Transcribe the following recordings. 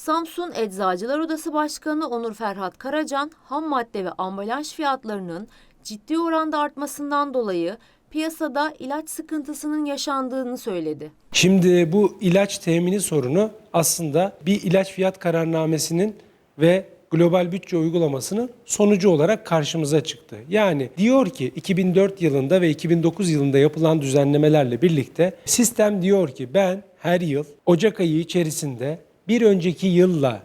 Samsun Eczacılar Odası Başkanı Onur Ferhat Karacan, ham madde ve ambalaj fiyatlarının ciddi oranda artmasından dolayı piyasada ilaç sıkıntısının yaşandığını söyledi. Şimdi bu ilaç temini sorunu aslında bir ilaç fiyat kararnamesinin ve global bütçe uygulamasının sonucu olarak karşımıza çıktı. Yani diyor ki 2004 yılında ve 2009 yılında yapılan düzenlemelerle birlikte sistem diyor ki ben her yıl Ocak ayı içerisinde bir önceki yılla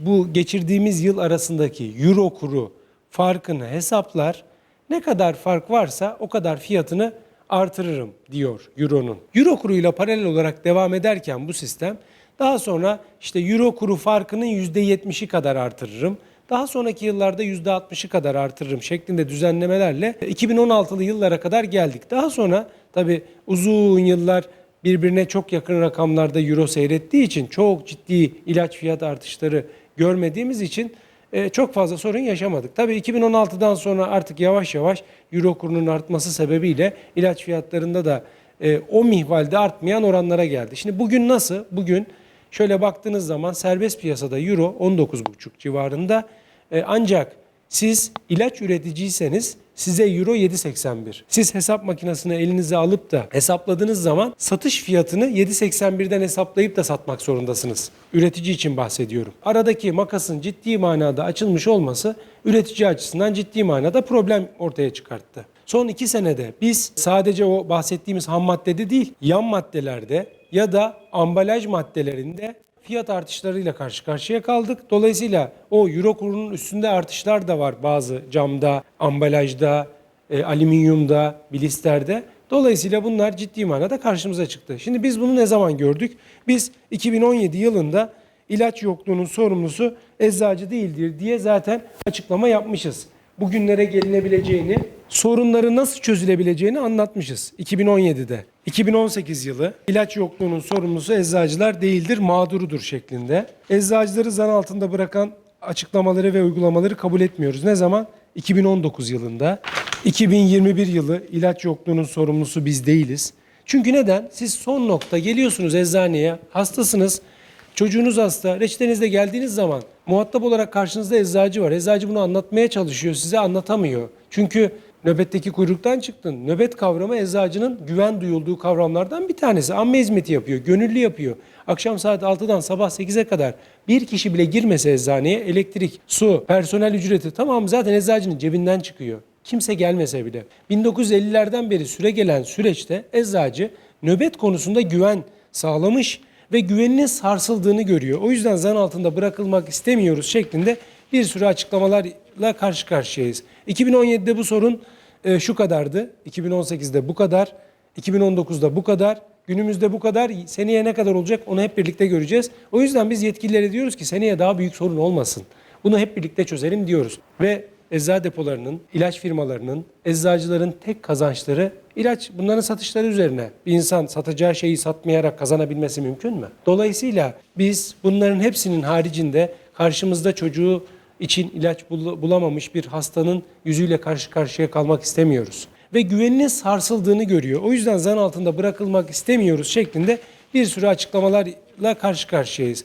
bu geçirdiğimiz yıl arasındaki euro kuru farkını hesaplar. Ne kadar fark varsa o kadar fiyatını artırırım diyor euronun. Euro kuruyla paralel olarak devam ederken bu sistem daha sonra işte euro kuru farkının %70'i kadar artırırım. Daha sonraki yıllarda %60'ı kadar artırırım şeklinde düzenlemelerle 2016'lı yıllara kadar geldik. Daha sonra tabi uzun yıllar birbirine çok yakın rakamlarda euro seyrettiği için çok ciddi ilaç fiyat artışları görmediğimiz için e, çok fazla sorun yaşamadık. Tabii 2016'dan sonra artık yavaş yavaş euro kurunun artması sebebiyle ilaç fiyatlarında da e, o mihvalde artmayan oranlara geldi. Şimdi bugün nasıl? Bugün şöyle baktığınız zaman serbest piyasada euro 19,5 civarında. E, ancak siz ilaç üreticiyseniz size euro 7.81. Siz hesap makinesini elinize alıp da hesapladığınız zaman satış fiyatını 7.81'den hesaplayıp da satmak zorundasınız. Üretici için bahsediyorum. Aradaki makasın ciddi manada açılmış olması üretici açısından ciddi manada problem ortaya çıkarttı. Son iki senede biz sadece o bahsettiğimiz ham maddede değil, yan maddelerde ya da ambalaj maddelerinde fiyat artışlarıyla karşı karşıya kaldık. Dolayısıyla o euro kurunun üstünde artışlar da var bazı camda, ambalajda, e, alüminyumda, bilisterde. Dolayısıyla bunlar ciddi manada karşımıza çıktı. Şimdi biz bunu ne zaman gördük? Biz 2017 yılında ilaç yokluğunun sorumlusu eczacı değildir diye zaten açıklama yapmışız. Bugünlere gelinebileceğini, sorunları nasıl çözülebileceğini anlatmışız 2017'de. 2018 yılı ilaç yokluğunun sorumlusu eczacılar değildir, mağdurudur şeklinde. Eczacıları zan altında bırakan açıklamaları ve uygulamaları kabul etmiyoruz. Ne zaman? 2019 yılında. 2021 yılı ilaç yokluğunun sorumlusu biz değiliz. Çünkü neden? Siz son nokta geliyorsunuz eczaneye, hastasınız, çocuğunuz hasta, reçetenizde geldiğiniz zaman muhatap olarak karşınızda eczacı var. Eczacı bunu anlatmaya çalışıyor, size anlatamıyor. Çünkü nöbetteki kuyruktan çıktın. Nöbet kavramı eczacının güven duyulduğu kavramlardan bir tanesi. Amme hizmeti yapıyor, gönüllü yapıyor. Akşam saat 6'dan sabah 8'e kadar bir kişi bile girmese eczaneye elektrik, su, personel ücreti tamam zaten eczacının cebinden çıkıyor. Kimse gelmese bile. 1950'lerden beri süre gelen süreçte eczacı nöbet konusunda güven sağlamış ve güveninin sarsıldığını görüyor. O yüzden zan altında bırakılmak istemiyoruz şeklinde bir sürü açıklamalarla karşı karşıyayız. 2017'de bu sorun e, şu kadardı, 2018'de bu kadar, 2019'da bu kadar, günümüzde bu kadar, seneye ne kadar olacak onu hep birlikte göreceğiz. O yüzden biz yetkililere diyoruz ki seneye daha büyük sorun olmasın. Bunu hep birlikte çözelim diyoruz. Ve eczacı depolarının, ilaç firmalarının, eczacıların tek kazançları ilaç bunların satışları üzerine. Bir insan satacağı şeyi satmayarak kazanabilmesi mümkün mü? Dolayısıyla biz bunların hepsinin haricinde karşımızda çocuğu için ilaç bul- bulamamış bir hastanın yüzüyle karşı karşıya kalmak istemiyoruz. Ve güveninin sarsıldığını görüyor. O yüzden zan altında bırakılmak istemiyoruz şeklinde bir sürü açıklamalarla karşı karşıyayız.